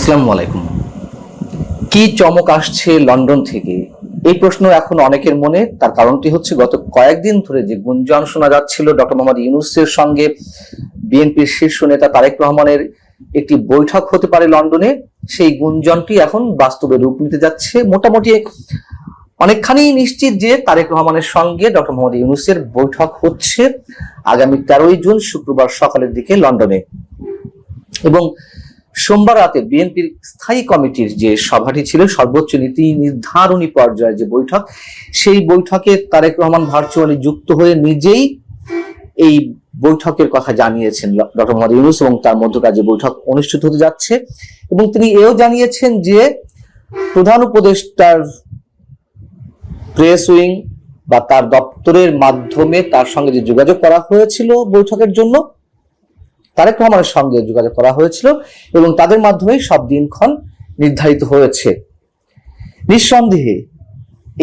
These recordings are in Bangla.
আসসালামু আলাইকুম। কি চমক আসছে লন্ডন থেকে? এই প্রশ্ন এখন অনেকের মনে, তার কারণটি হচ্ছে গত কয়েকদিন ধরে যে গুঞ্জন শোনা যাচ্ছিল ডক্টর মোহাম্মদ ইউনুসের সঙ্গে বিএনপির শীর্ষ নেতা তারেক রহমানের একটি বৈঠক হতে পারে লন্ডনে। সেই গুঞ্জনটি এখন বাস্তবে রূপ নিতে যাচ্ছে। মোটামুটি অনেকখানি নিশ্চিত যে তারেক রহমানের সঙ্গে ডক্টর মোহাম্মদ ইউনুসের বৈঠক হচ্ছে আগামী তেরোই জুন শুক্রবার সকালের দিকে লন্ডনে। এবং সোমবার রাতে বিএনপির স্থায়ী কমিটির যে সভাটি ছিল, সর্বোচ্চ নীতি নির্ধারণী পর্যায়ের যে বৈঠক, সেই বৈঠকে তারেক রহমান ভার্চুয়ালি যুক্ত হয়ে নিজেই এই বৈঠকের কথা জানিয়েছেন ডক্টর মোহাম্মদ ইউনুস এবং তার মধ্যকার যে বৈঠক অনুষ্ঠিত হতে যাচ্ছে এবং তিনি এও জানিয়েছেন যে প্রধান উপদেষ্টার প্রেস উইং বা তার দপ্তরের মাধ্যমে তার সঙ্গে যে যোগাযোগ করা হয়েছিল বৈঠকের জন্য তারেক রহমানের সঙ্গে যোগাযোগ করা হয়েছিল এবং তাদের মাধ্যমেই সব দিনক্ষণ নির্ধারিত হয়েছে। নিঃসন্দেহে,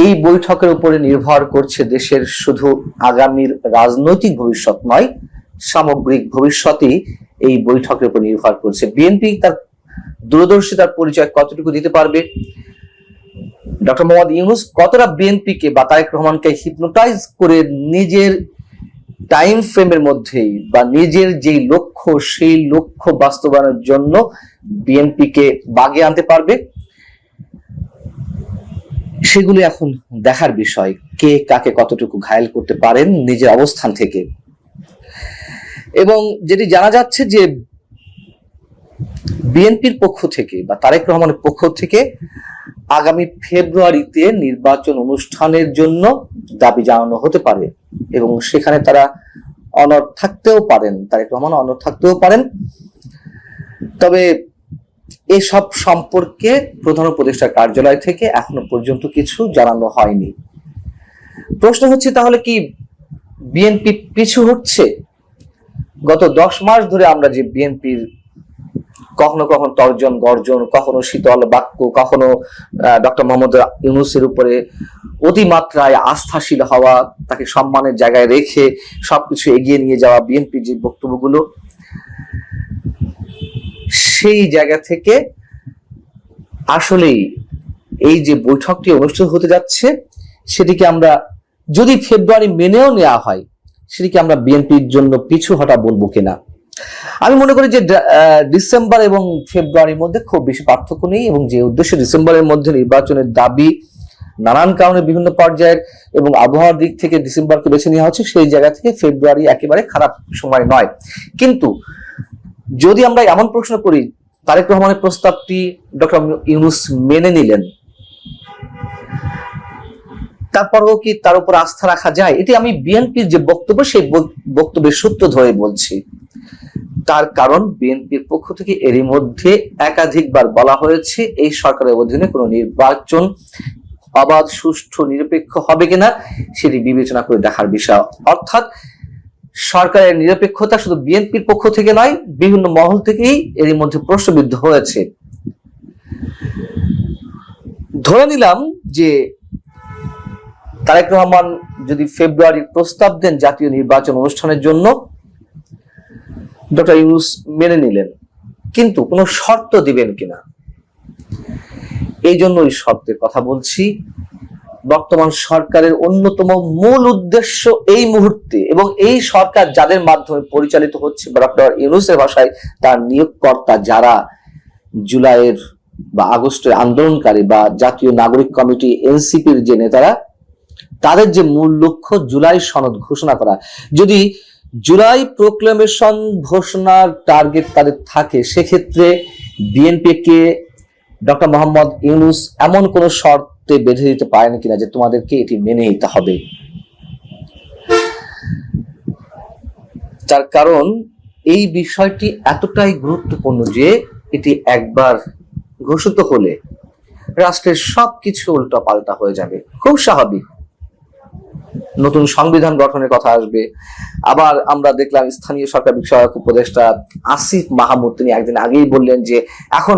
এই বৈঠকের উপরে নির্ভর করছে দেশের শুধু আগামীর রাজনৈতিক ভবিষ্যৎ নয়, সামগ্রিক ভবিষ্যতেই এই বৈঠকের উপর নির্ভর করছে। বিএনপি তার দূরদর্শিতার পরিচয় কতটুকু দিতে পারবে? ডক্টর মোহাম্মদ ইউনুস কতটা বিএনপিকে বা তারেক রহমানকে হিপনোটাইজ করে নিজের টাইম ফ্রেমের মধ্যেই বা নিজের যেই লক্ষ্য, সেই লক্ষ্য বাস্তবায়নের জন্য বিএনপিকে বাগে আনতে পারবে। সেগুলি এখন দেখার বিষয়, কে কাকে কতটুকু ঘায়েল করতে পারেন নিজের অবস্থান থেকে। এবং যেটি জানা যাচ্ছে যে বিএনপির পক্ষ থেকে বা তারেক রহমানের পক্ষ থেকে আগামী ফেব্রুয়ারিতে নির্বাচন অনুষ্ঠানের জন্য দাবি জানানো হতে পারে এবং সেখানে তারা অনর থাকতেও পারেন, তারেক রহমান অনর থাকতেও পারেন। তবে এসব সম্পর্কে প্রধান উপদেষ্টার কার্যালয় থেকে এখনও পর্যন্ত কিছু জানানো হয়নি। প্রশ্ন হচ্ছে, তাহলে কি বিএনপি পিছু হচ্ছে? গত দশ মাস ধরে আমরা যে বিএনপির কখনো কখনো তর্জন, গর্জন, কখনো শীতল বাক্য, কখনো ডক্টর মোহাম্মদ ইউনুসের উপরে অতিমাত্রায় আস্থাশীল হওয়া, তাকে সম্মানের জায়গায় রেখে সবকিছু এগিয়ে নিয়ে যাওয়া বিএনপির যে বক্তব্যগুলো, সেই জায়গা থেকে আসলেই এই যে বৈঠকটি অনুষ্ঠিত হতে যাচ্ছে, সেটিকে আমরা যদি ফেব্রুয়ারি মেনেও নেওয়া হয়, সেটিকে আমরা বিএনপির জন্য পিছু হটা বলব কিনা? আমি মনে করি যে ডিসেম্বর এবং ফেব্রুয়ারির মধ্যে খুব বেশি পার্থক্য নেই এবং যে উদ্দেশ্যে ডিসেম্বরের মধ্যে নির্বাচনের দাবি নানান কারণে বিভিন্ন পর্যায়ের এবং আবহাওয়ার দিক থেকে ডিসেম্বরকে বেছে নেওয়া হচ্ছে, সেই জায়গা থেকে ফেব্রুয়ারি একেবারে খারাপ সময় নয়। কিন্তু যদি আমরা এমন প্রশ্ন করি, তারেক রহমানের প্রস্তাবটি ডক্টর ইউনুস মেনে নিলেন, তারপরেও কি তার উপর আস্থা রাখা যায়? এটি আমি বিএনপির যে বক্তব্য, সেই বক্তব্যের সূত্র ধরে বলছি। তার কারণ বিএনপির পক্ষ থেকে এরই মধ্যে একাধিকবার বলা হয়েছে, এই সরকারের অধীনে কোনো নির্বাচন অবাধ, সুষ্ঠু, নিরপেক্ষ হবে কিনা সেটি বিবেচনা করে দেখার বিষয়। অর্থাৎ সরকারের নিরপেক্ষতা শুধু বিএনপির পক্ষ থেকে নয়, বিভিন্ন মহল থেকেই এরই মধ্যে প্রশ্নবিদ্ধ হয়েছে। ধরে নিলাম যে তারেক রহমান যদি ফেব্রুয়ারির প্রস্তাব দেন জাতীয় নির্বাচন অনুষ্ঠানের জন্য ডক্টর ইউনুস মেনে নিলেন। কিন্তু কোনো শর্ত দিবেন কিনা? এই জন্য এই শর্তের কথা বলছি। বর্তমান সরকারের অন্যতম মূল উদ্দেশ্য এই মুহূর্তে এবং এই সরকার যাদের মাধ্যমে পরিচালিত হচ্ছে ডক্টর ইউনুসের ভাষায় তার নিয়োগকর্তা যারা জুলাইয়ের বা আগস্টের আন্দোলনকারী বা জাতীয় নাগরিক কমিটি এনসিপির যে নেতারা, তাদের যে মূল লক্ষ্য জুলাই সনদ ঘোষণা করা। যদি জুলাই প্রোক্লেমেশন ঘোষণার টার্গেট তাদের থাকে। সেক্ষেত্রে বিএনপি কে ডক্টর মোহাম্মদ ইউনুস এমন কোন শর্তে বেঁধে দিতে পারেন কিনা যে তোমাদেরকে এটি মেনে নিতে হবে? তার কারণ এই বিষয়টি এতটাই গুরুত্বপূর্ণ যে এটি একবার ঘোষিত হলে রাষ্ট্রের সবকিছু উল্টা পাল্টা হয়ে যাবে। খুব স্বাভাবিক। নতুন সংবিধান গঠনের কথা আসবে। আবার আমরা দেখলাম স্থানীয় সরকার বিষয়ক উপদেষ্টা আসিফ মাহমুদ, তিনি একদিন আগেই বললেন যে, এখন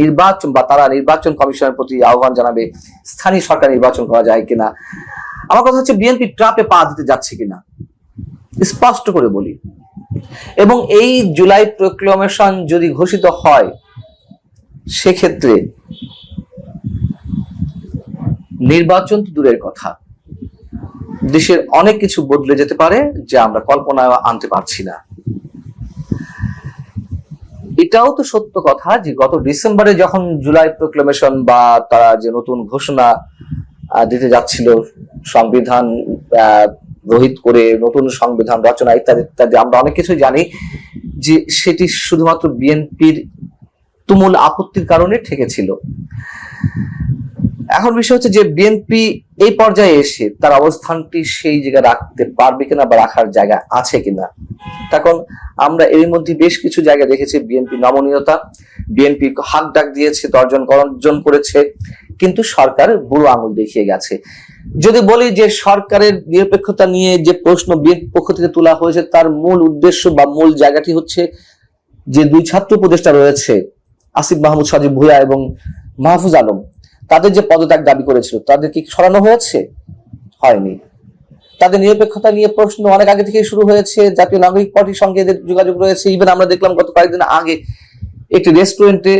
নির্বাচন বা তারা নির্বাচন কমিশনের প্রতি আহ্বান জানাবে, স্থানীয় সরকার নির্বাচন করা যায় কিনা। আমার কথা হচ্ছে, বিএনপি ট্রাপে পা দিতে যাচ্ছে কিনা? স্পষ্ট করে বলি। এবং এই জুলাই প্রক্লমেশন যদি ঘোষিত হয়, সেক্ষেত্রে নির্বাচন তো দূরের কথা। দেশের অনেক কিছু বদলে যেতে পারে যা আমরা কল্পনায় আনতে পারছি না। এটাও তো সত্য কথা যে গত ডিসেম্বরে যখন জুলাই প্রোক্লেমেশন বা তারা যে নতুন ঘোষণা দিতে যাচ্ছিল, সংবিধান রহিত করে নতুন সংবিধান রচনা ইত্যাদি ইত্যাদি, আমরা অনেক কিছু জানি যে সেটি শুধুমাত্র বিএনপির তুমুল আপত্তির কারণে ঠেকেছিল। এখন বিষয় হচ্ছে যে বিএনপি এই পর্যায়ে এসে তার অবস্থানটি সেই জায়গায় রাখতে পারবে কিনা বা রাখার জায়গা আছে কিনা? তখন আমরা এর মধ্যে বেশ কিছু জায়গায় দেখেছি বিএনপি নমনীয়তা বিএনপি হাক ডাক দিয়েছে দর্জন অর্জন করেছে, কিন্তু সরকার বুড়ো আঙুল দেখিয়ে গেছে। যদি বলি যে সরকারের নিরপেক্ষতা নিয়ে যে প্রশ্ন বিএনপি পক্ষ থেকে তোলা হয়েছে, তার মূল উদ্দেশ্য বা মূল জায়গাটি হচ্ছে যে দুই ছাত্র উপদেষ্টা রয়েছে, আসিফ মাহমুদ সাজিব ভুয়া এবং মাহফুজ আলম। তাদের যে পদত্যাগ দাবি করেছিল, তাদের কি সরানো হয়েছে? হয়নি। তাদের নিরপেক্ষতা নিয়ে প্রশ্ন অনেক আগে থেকে শুরু হয়েছে। জাতীয় নাগরিক পার্টির সঙ্গে এদের যোগাযোগ রয়েছে। ইভেন আমরা দেখলাম গত কয়েকদিন আগে একটি রেস্টুরেন্টে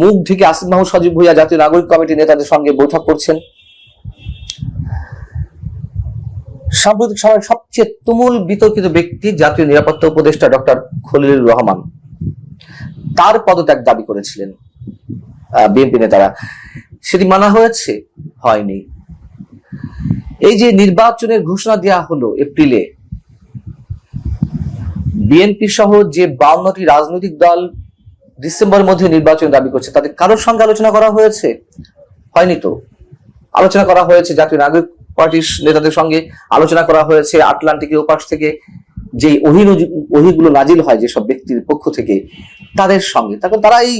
মুখ ঢেকে আসিফ মাহমুদ সজীব ভুইয়া জাতীয় নাগরিক কমিটির নেতাদের সঙ্গে বৈঠক করছেন। সাম্প্রতিক সময়ের সবচেয়ে তুমুল বিতর্কিত ব্যক্তি জাতীয় নিরাপত্তা উপদেষ্টা ডক্টর খলিলুর রহমান। তার পদত্যাগ দাবি করেছিলেন বিএনপি নেতারা। সেটি মানা হয়েছে? হয়নি। এই যে নির্বাচনের ঘোষণা দেওয়া হলো এপ্রিলে, বিএনপি সহ যে বাউন্নটি রাজনৈতিক দল ডিসেম্বরের মধ্যে নির্বাচন দাবি করছে, তাদের কারোর সঙ্গে আলোচনা করা হয়েছে? হয়নি তো। আলোচনা করা হয়েছে জাতীয় নাগরিক পার্টির নেতাদের সঙ্গে আলোচনা করা হয়েছে আটলান্টিকের ওপাশ থেকে যে ওহিগুলো নাজিল হয় যেসব ব্যক্তির পক্ষ থেকে। তাদের সঙ্গে। তখন তারা এই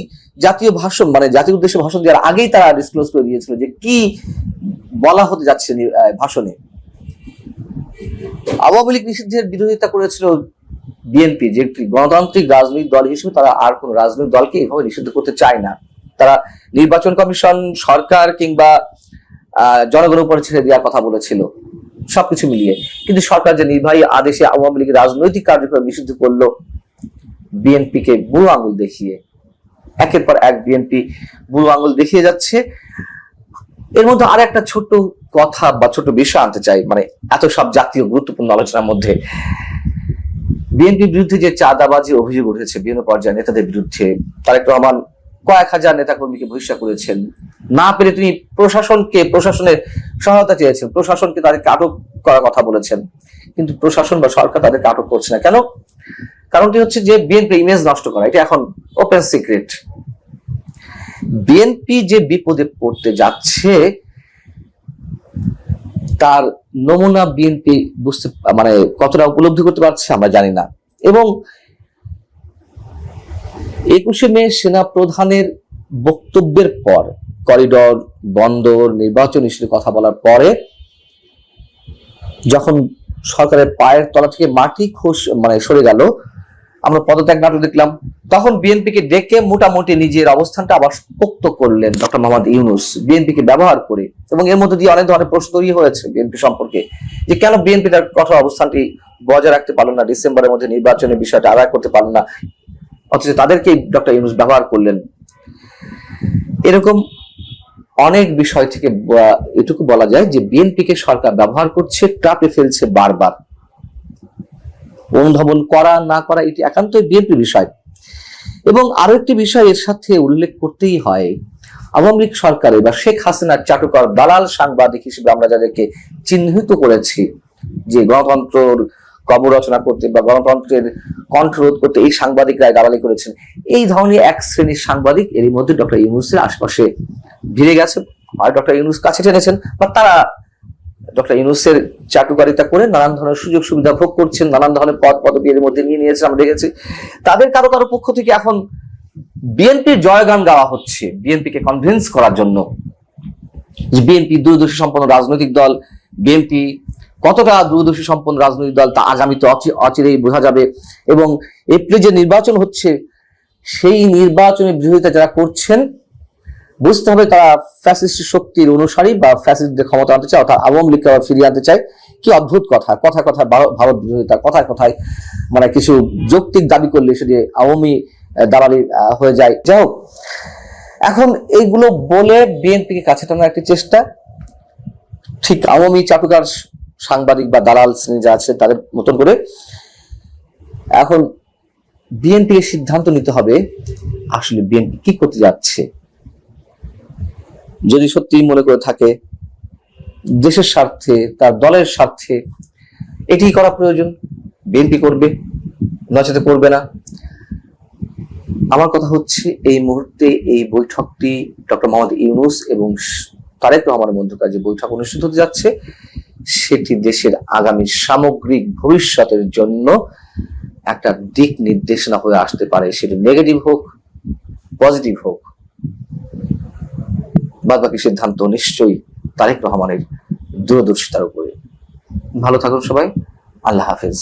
জাতীয় ভাষণ মানে জাতির উদ্দেশ্যে ভাষণ দেওয়ার আগেই তারা ডিসক্লোজ করে দিয়েছিল যে কি বলা হতে যাচ্ছে ভাষণে। আওয়ামী লীগ নিষিদ্ধের বিরোধিতা করেছিল বিএনপি, যে একটি গণতান্ত্রিক রাজনৈতিক দল হিসেবে তারা আর কোন রাজনৈতিক দলকে এভাবে নিষিদ্ধ করতে চায় না। তারা নির্বাচন কমিশন, সরকার কিংবা জনগণের উপরে ছেড়ে দেওয়ার কথা বলেছিল। সবকিছু মিলিয়ে। কিন্তু সরকার যে নির্বাহী আদেশে আওয়ামী লীগের রাজনৈতিক কার্যক্রম নিষিদ্ধ করল বিএনপি কে বুড়ো আঙুল দেখিয়ে, একের পর এক বিএনপি বুড়ো আঙুল দেখিয়ে যাচ্ছে। এর মধ্যে আর একটা ছোট কথা বা ছোট বিষয় আনতে চাই মানে এত সব জাতীয় গুরুত্বপূর্ণ আলোচনার মধ্যে। বিএনপির বিরুদ্ধে যে চাঁদাবাজি অভিযোগ উঠেছে, বিভিন্ন পর্যায়ে নেতাদের বিরুদ্ধে, তারেক রহমান কয়েক হাজার নেতাকর্মীকে বহিষ্কার করেছেন। না পেরে তিনি প্রশাসনকে, প্রশাসনের সহায়তা চেয়েছেন, প্রশাসনকে তাদেরকে আটক করার কথা বলেছেন। কিন্তু প্রশাসন বা সরকার তাদেরকে আটক করছে না। কেন? কারণটি হচ্ছে যে বিএনপি ইমেজ নষ্ট করা, এটা এখন ওপেন সিক্রেট বিএনপি যে বিপদে পড়তে যাচ্ছে, তার নমুনা বিএনপি বুঝতে মানে কতটা উপলব্ধি করতে পারছে আমরা জানি না। এবং একুশে মে সেনা প্রধানের বক্তব্যের পর, করিডর, বন্দর, নির্বাচন ইস্যুর কথা বলার পরে, যখন সরকারের পায়ের তলা থেকে মাটি খোস মানে সরে গেল আমরা পদত্যাগ নাটক দেখলাম। তখন বিএনপিকে ডেকে মোটামুটি নিজের অবস্থানটা আবার পোক্ত করলেন ডক্টর মোহাম্মদ ইউনুস, বিএনপিকে ব্যবহার করে। এবং এর মধ্যে দিয়ে অনেক ধরনের প্রশ্ন তৈরি হয়েছে বিএনপি সম্পর্কে, যে কেন বিএনপি তার কঠোর অবস্থানটি বজায় রাখতে পারল না, ডিসেম্বরের মধ্যে নির্বাচনের বিষয়টা আদায় করতে পারল না, অথচ তাদেরকেই ডক্টর ইউনুস ব্যবহার করলেন। এরকম অনেক বিষয় থেকে এটুকু বলা যায় যে বিএনপিকে সরকার ব্যবহার করছে, ট্রাপে ফেলছে বারবার। অনুধাবন করা, না করা, এটি একান্তই বিএনপি বিষয়। এবং আরও একটি বিষয় এর সাথে উল্লেখ করতেই হয়, আওয়ামী লীগ সরকারে বা শেখ হাসিনার চাটুকর দালাল সাংবাদিক হিসেবে আমরা যাদেরকে চিহ্নিত করেছি, যে গণতন্ত্রর কবর রচনা করতে বা গণতন্ত্রের কণ্ঠরোধ করতে এই সাংবাদিকরা দালালি করেছেন, এই ধরনের এক শ্রেণির সাংবাদিক এরই মধ্যে ডক্টর ইউনুসের আশপাশে ভিড়ে গেছে আর ডক্টর ইউনুস কাছে টেনেছেন, বা তারা ডক্টর ইউনুসের চাটুকারিতা করে নানান ধরনের সুযোগ সুবিধা ভোগ করছেন, নানান ধরনের পদ পদবি এর মধ্যে নিয়ে নিয়েছেন, আমরা দেখেছি। তাদের কারও কারও পক্ষ থেকে এখন বিএনপির জয়গান গাওয়া হচ্ছে, বিএনপিকে কনভিন্স করার জন্য। বিএনপি দূরদর্শী সম্পন্ন রাজনৈতিক দল, বিএনপি কতটা দূরদর্শী সম্পন্ন রাজনৈতিক দল তা আগামীতে অচি- অচিরেই বোঝা যাবে। এবং এপ্রিলে যে নির্বাচন হচ্ছে, সেই নির্বাচনের বিরোধিতা যারা করছেন বুঝতে হবে তারা ফ্যাসিস্ট শক্তির অনুসারী বা ফ্যাসিস্টদের ক্ষমতা আনতে চায়, অর্থাৎ আওয়ামী লীগকে আবার ফিরিয়ে আনতে চায়। কি অদ্ভুত কথা কথা কথা ভারত বিরোধিতা, কথায় কথায় মানে কিছু যৌক্তিক দাবি করলে সেটি আওয়ামী দালালি হয়ে যায়। যাই হোক, এখন এইগুলো বলে বিএনপিকে কাছে টানার একটি চেষ্টা। ঠিক আওয়ামী চাটুকার সাংবাদিক বা দালাল শ্রেণি যা আছে, তাদের মতন করে এখন বিএনপি সিদ্ধান্ত নিতে হবে, আসলে বিএনপি কি করতে যাচ্ছে। যদি সত্যি মনে করে থাকে, দেশের স্বার্থে, তার দলের স্বার্থে এটি করা প্রয়োজন। বিএনপি করবে, নচেতে করবে না। আমার কথা হচ্ছে, এই মুহূর্তে এই বৈঠকটি ডক্টর মোহাম্মদ ইউনুস এবং তারেক রহমানের মধ্যকার যে বৈঠক অনুষ্ঠিত হতে যাচ্ছে, সেটি দেশের আগামী সামগ্রিক ভবিষ্যতের জন্য একটা দিক নির্দেশনা হয়ে আসতে পারে। সেটি নেগেটিভ হোক পজিটিভ হোক বাদ বাকি সিদ্ধান্ত নিশ্চয়ই তারেক রহমানের দূরদর্শিতার উপরে। ভালো থাকুন সবাই। আল্লাহ হাফেজ।